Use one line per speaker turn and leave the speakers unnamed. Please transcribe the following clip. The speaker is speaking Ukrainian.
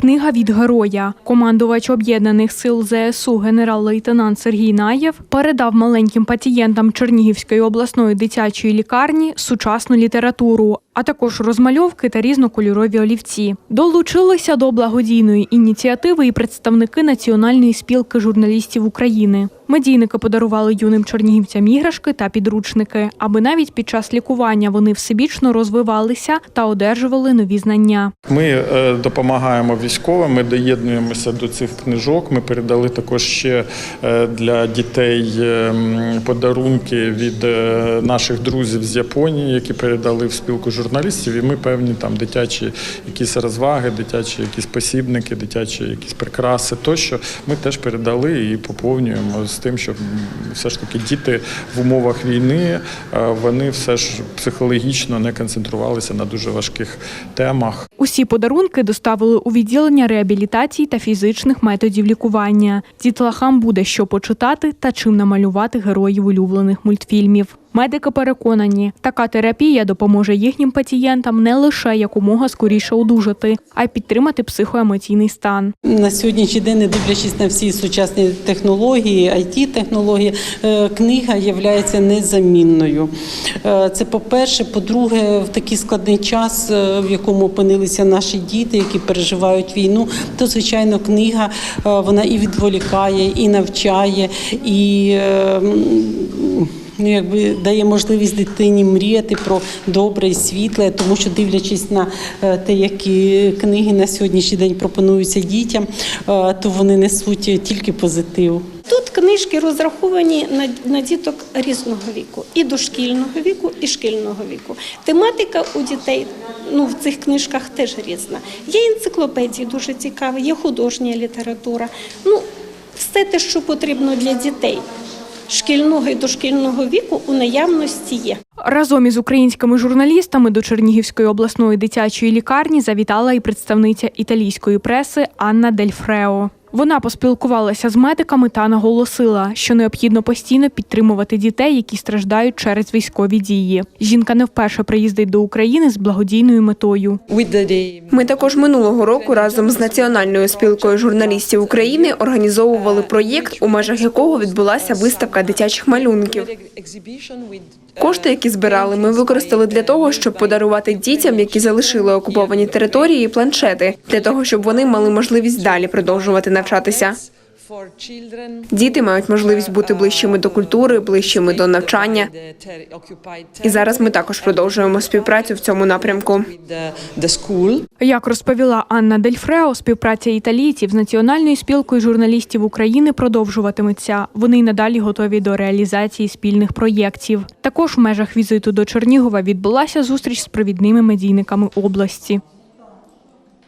Книга від героя. Командувач об'єднаних сил ЗСУ генерал-лейтенант Сергій Наєв передав маленьким пацієнтам Чернігівської обласної дитячої лікарні сучасну літературу, а також розмальовки та різнокольорові олівці. Долучилися до благодійної ініціативи і представники Національної спілки журналістів України. Медійники подарували юним чернігівцям іграшки та підручники, аби навіть під час лікування вони всебічно розвивалися та одержували нові знання.
Ми е, допомагаємо військовим, ми доєднуємося до цих книжок. Ми передали також ще е, для дітей е, подарунки від е, наших друзів з Японії, які передали в спілку журналістів. І ми певні там дитячі якісь розваги, дитячі якісь посібники, дитячі якісь прикраси. Тощо ми теж передали і поповнюємо з тим, щоб все ж таки діти в умовах війни е, вони все ж психологічно не концентрувалися на дуже важких темах.
Усі подарунки доставили у відділення реабілітації та фізичних методів лікування. Дітлахам буде що почитати та чим намалювати героїв улюблених мультфільмів. Медики переконані, така терапія допоможе їхнім пацієнтам не лише якомога скоріше одужати, а й підтримати психоемоційний стан.
На сьогоднішній день, дивлячись на всі сучасні технології, it технології е, книга є незамінною. Е, Це по-перше. По-друге, в такий складний час, е, в якому опинилися наші діти, які переживають війну, то звичайно книга вона і відволікає, і навчає, і Ну, якби дає можливість дитині мріяти про добре і світле, тому що дивлячись на е, те, які книги на сьогоднішній день пропонуються дітям, е, то вони несуть тільки позитив.
Тут книжки розраховані на, на діток різного віку, і дошкільного віку, і шкільного віку. Тематика у дітей ну, в цих книжках теж різна. Є енциклопедії дуже цікаві, є художня література. Ну, все те, що потрібно для дітей шкільного і дошкільного віку, у наявності є.
Разом із українськими журналістами до Чернігівської обласної дитячої лікарні завітала і представниця італійської преси Анна Дель Фрео. Вона поспілкувалася з медиками та наголосила, що необхідно постійно підтримувати дітей, які страждають через військові дії. Жінка не вперше приїздить до України з благодійною метою.
Ми також минулого року разом з Національною спілкою журналістів України організовували проєкт, у межах якого відбулася виставка дитячих малюнків. Кошти, які збирали, ми використали для того, щоб подарувати дітям, які залишили окуповані території, планшети для того, щоб вони мали можливість далі продовжувати навчатися. Діти мають можливість бути ближчими до культури, ближчими до навчання. І зараз ми також продовжуємо співпрацю в цьому напрямку.
Як розповіла Анна Дель Фрео, співпраця італійців з Національною спілкою журналістів України продовжуватиметься. Вони й надалі готові до реалізації спільних проєктів. Також в межах візиту до Чернігова відбулася зустріч з провідними медійниками області.